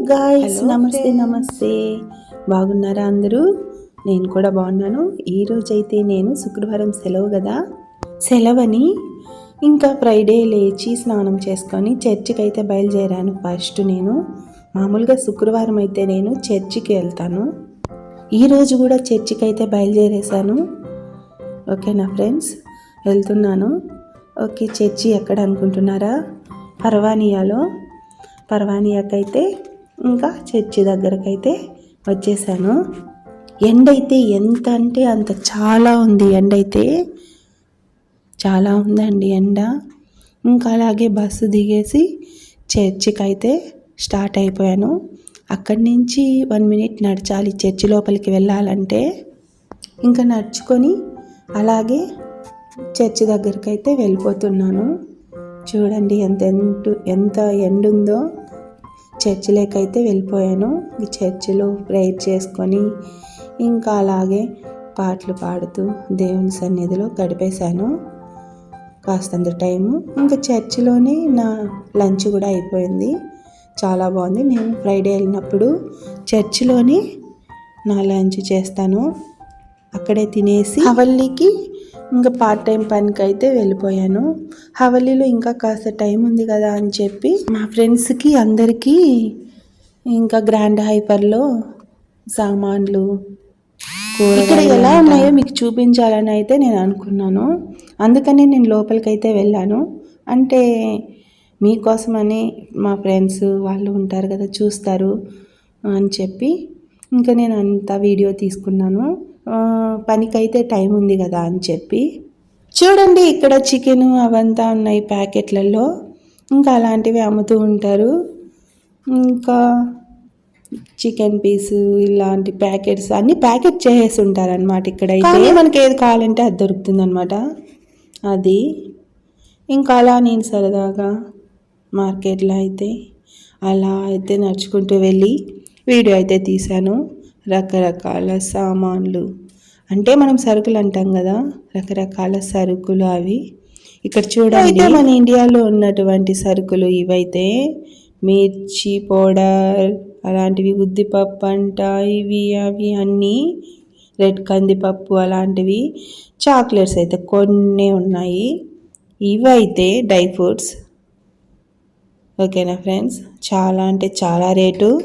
Guys Hello, నమస్తే. నమస్తే బాగున్నారా అందరూ? నేను కూడా బాగున్నాను. ఈరోజు అయితే నేను శుక్రవారం సెలవు కదా? సెలవని ఇంకా ఫ్రైడే లేచి స్నానం చేసుకొని చర్చికి అయితే బయలుదేరాను ఫస్ట్ నేను. మామూలుగా శుక్రవారం అయితే నేను చర్చికి వెళ్తాను. ఈరోజు కూడా చర్చికి అయితే బయలుదేరేశాను. ఓకేనా ఫ్రెండ్స్? వెళ్తున్నాను. ఓకే చర్చి ఎక్కడ అనుకుంటున్నారా? పర్వానియాలో. పర్వానియాకైతే ఇంకా చర్చి దగ్గరకైతే వచ్చేసాను. ఎండ అయితే ఎంత అంటే అంత చాలా ఉంది. ఎండ అయితే చాలా ఉందండి ఎండ. ఇంకా అలాగే బస్సు దిగేసి చర్చికి అయితే స్టార్ట్ అయిపోయాను. అక్కడి నుంచి వన్ మినిట్ నడచాలి చర్చి లోపలికి వెళ్ళాలంటే. ఇంకా నడుచుకొని అలాగే చర్చి దగ్గరికి అయితే వెళ్ళిపోతున్నాను. చూడండి ఎంత ఎంటు ఎంత ఎండ ఉందో. చర్చిలోకైతే వెళ్ళిపోయాను. ఈ చర్చిలో ప్రేయర్ చేసుకొని ఇంకా అలాగే పాటలు పాడుతూ దేవుని సన్నిధిలో గడిపేశాను. కాస్తంత టైము. ఇంకా చర్చిలోనే నా లంచ్ కూడా అయిపోయింది. చాలా బాగుంది. నేను ఫ్రైడే వెళ్ళినప్పుడు చర్చిలోనే నా లంచ్ చేస్తాను. అక్కడే తినేసి అవల్లికి ఇంకా పార్ట్ టైం పనికి అయితే వెళ్ళిపోయాను. హవల్లీలో ఇంకా కాస్త టైం ఉంది కదా అని చెప్పి మా ఫ్రెండ్స్కి అందరికీ ఇంకా గ్రాండ్ హైపర్లో సామాన్లు ఇక్కడ ఎలా ఉన్నాయో మీకు చూపించాలని అయితే నేను అనుకున్నాను. అందుకని నేను లోపలికి అయితే వెళ్ళాను. అంటే మీకోసమని మా ఫ్రెండ్స్ వాళ్ళు ఉంటారు కదా చూస్తారు అని చెప్పి ఇంకా నేను అంతా వీడియో తీసుకున్నాను. పనికైతే టైం ఉంది కదా అని చెప్పి. చూడండి ఇక్కడ చికెన్ అవంతా ఉన్నాయి ప్యాకెట్లలో. ఇంకా అలాంటివి అమ్ముతూ ఉంటారు. ఇంకా చికెన్ పీస్ ఇలాంటి ప్యాకెట్స్ అన్ని ప్యాకెట్ చేసేసి ఉంటారు అనమాట ఇక్కడ మనకి ఏది కావాలంటే అది దొరుకుతుంది అనమాట అది. ఇంకా అలా నేను సరదాగా మార్కెట్లో అయితే అలా అయితే నడుచుకుంటూ వెళ్ళి వీడియో అయితే తీశాను. రకరకాల సామాన్లు. అంటే మనం సరుకులు అంటాం కదా రకరకాల సరుకులు అవి. ఇక్కడ చూడండి. మన ఇండియాలో ఉన్నటువంటి సరుకులు ఇవైతే మిర్చి పౌడర్ అలాంటివి ఉద్దిపప్పు అంట ఇవి అవి అన్నీ రెడ్ కందిపప్పు అలాంటివి చాక్లెట్స్ అయితే కొన్ని ఉన్నాయి. ఇవైతే డ్రై ఫ్రూట్స్. ఓకేనా ఫ్రెండ్స్? చాలా అంటే చాలా రేటు.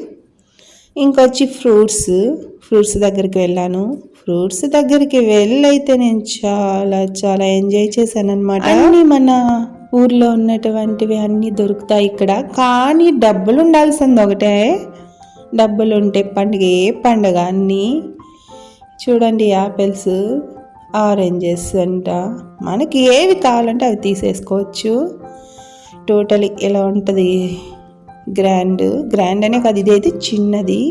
ఇంకొచ్చి ఫ్రూట్స్ ఫ్రూట్స్ దగ్గరికి వెళ్ళాను. ఫ్రూట్స్ దగ్గరికి వెళ్ళైతే నేను చాలా చాలా ఎంజాయ్ చేశాను అనమాట అన్నీ మన ఊర్లో ఉన్నటువంటివి అన్నీ దొరుకుతాయి ఇక్కడ. కానీ డబ్బులు ఉండాల్సింది ఒకటే. డబ్బులు ఉంటే పండుగ ఏ పండుగ? అన్నీ చూడండి యాపిల్స్ ఆరెంజెస్ అంట. మనకి ఏవి కావాలంటే అవి తీసేసుకోవచ్చు. టోటల్ ఎలా ఉంటుంది? గ్రాండ్ గ్రాండ్ అనే కాదు ఇదైతే చిన్నది.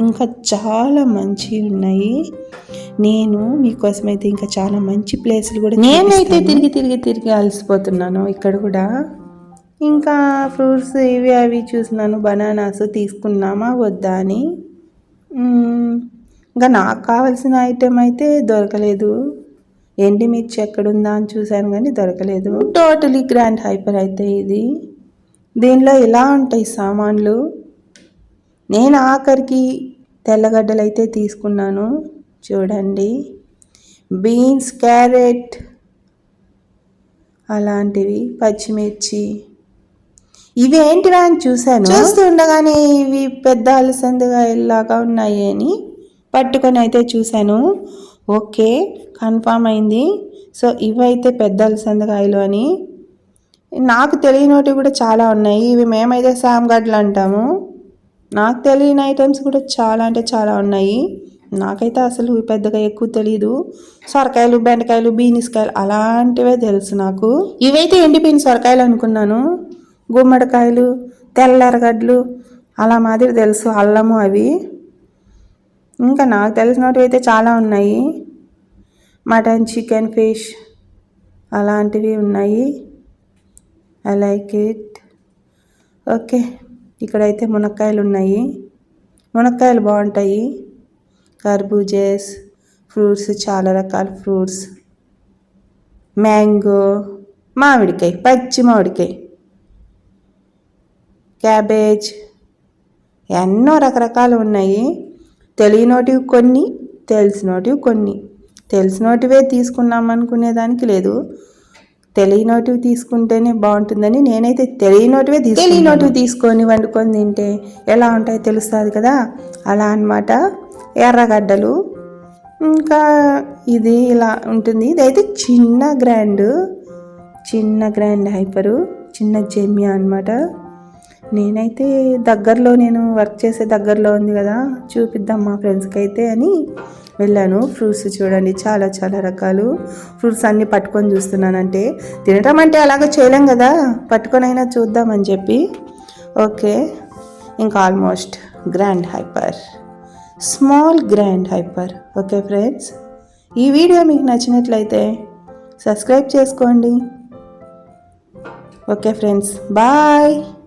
ఇంకా చాలా మంచివి ఉన్నాయి. నేను మీకోసం అయితే ఇంకా చాలా మంచి ప్లేసులు కూడా నేనైతే తిరిగి తిరిగి తిరిగి అలసిపోతున్నాను ఇక్కడ కూడా. ఇంకా ఫ్రూట్స్ ఇవి అవి చూసినాను బనానాస్ తీసుకున్నామా వద్దా అని. ఇంకా నాకు కావాల్సిన ఐటెం అయితే దొరకలేదు. ఎండిమిర్చి ఎక్కడుందా అని చూశాను కానీ దొరకలేదు. టోటలీ గ్రాండ్ హైపర్ అయితే ఇది. దీనిలో ఇలా ఉంటాయి సామాన్లు? నేను ఆఖరికి తెల్లగడ్డలు అయితే తీసుకున్నాను. చూడండి. బీన్స్ క్యారెట్ అలాంటివి పచ్చిమిర్చి. ఇవి ఏంటివా అని చూశాను? చూస్తుండగానే ఇవి పెద్ద అలసందగా ఇలాగా ఉన్నాయి అని పట్టుకొని అయితే చూశాను. ఓకే కన్ఫామ్ అయింది. సో ఇవైతే పెద్ద అలసందకాయలు అని నాకు తెలియనవి కూడా చాలా ఉన్నాయి. ఇవి మేమైతే సామ్గడ్లు అంటాము. నాకు తెలియని ఐటమ్స్ కూడా చాలా అంటే చాలా ఉన్నాయి. నాకైతే అసలు పెద్దగా ఎక్కువ తెలియదు సొరకాయలు బెండకాయలు బీనిస్కాయలు అలాంటివే తెలుసు నాకు. ఇవైతే ఎండిపోయిన సొరకాయలు అనుకున్నాను. గుమ్మడికాయలు తెల్లరగడ్లు అలా మాదిరి తెలుసు. అల్లము అవి. ఇంకా నాకు తెలిసినవి అయితే చాలా ఉన్నాయి. మటన్ చికెన్ ఫిష్ అలాంటివి ఉన్నాయి. ఐ లైక్ ఇట్ ఓకే ఇక్కడైతే మునక్కాయలు ఉన్నాయి. మునక్కాయలు బాగుంటాయి. కర్బూజెస్ ఫ్రూట్స్ చాలా రకాల ఫ్రూట్స్. మ్యాంగో మామిడికాయ పచ్చి మామిడికాయ. క్యాబేజ్ ఎన్నో రకరకాలు ఉన్నాయి. తెలియనోటివి కొన్ని తెలిసినోటివి కొన్ని. తెలిసినోటివే తీసుకున్నాం అనుకునేదానికి లేదు. తెలియనోటివి తీసుకుంటేనే బాగుంటుందని నేనైతే తెలియనోటివే తీసుకు తెలియనోటివి తీసుకొని వండుకొని తింటే ఎలా ఉంటాయో తెలుస్తుంది కదా? అలా అన్నమాట. ఎర్రగడ్డలు ఇంకా ఇది ఇలా ఉంటుంది. ఇదైతే చిన్న గ్రాండ్ చిన్న గ్రాండ్ హైపరు చిన్న జెమియా అన్నమాట. నేనైతే దగ్గరలో నేను వర్క్ చేసే దగ్గరలో ఉంది కదా చూపిద్దాం మా ఫ్రెండ్స్కి అయితే అని. వెళ్ళాను. ఫ్రూట్స్ చూడండి చాలా చాలా రకాలు. ఫ్రూట్స్ అన్నీ పట్టుకొని చూస్తున్నానంటే తినటం అంటే అలాగ చేయలేం కదా? పట్టుకొనైనా చూద్దామని చెప్పి. ఓకే. ఇంకా almost grand hyper. Small grand hyper. Okay friends. ఈ వీడియో మీకు నచ్చినట్లయితే సబ్స్క్రైబ్ చేసుకోండి. Okay friends. బాయ్.